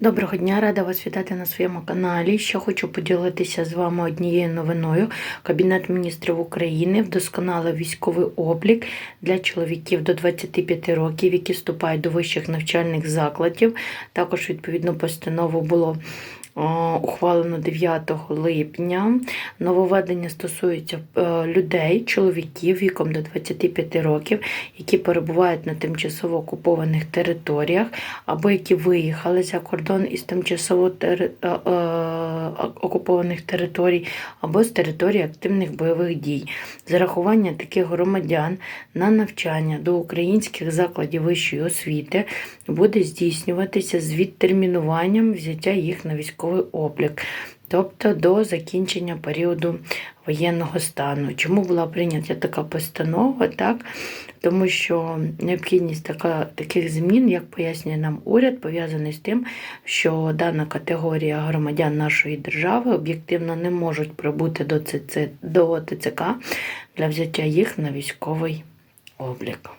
Доброго дня, рада вас вітати на своєму каналі. Ще хочу поділитися з вами однією новиною. Кабінет міністрів України вдосконалив військовий облік для чоловіків до 25 років, які вступають до вищих навчальних закладів. Також відповідну постанову було ухвалено 9 липня. Нововведення стосується е, людей, чоловіків віком до 25 років, які перебувають на тимчасово окупованих територіях або які виїхали за кордон із тимчасово е, е, окупованих територій, або з території активних бойових дій. Зарахування таких громадян на навчання до українських закладів вищої освіти буде здійснюватися з відтермінуванням взяття їх на військовий облік. Тобто до закінчення періоду воєнного стану. Чому була прийнята така постанова? Так? Тому що необхідність така, таких змін, як пояснює нам уряд, пов'язаний з тим, що дана категорія громадян нашої держави об'єктивно не можуть прибути до, ТЦК для взяття їх на військовий облік.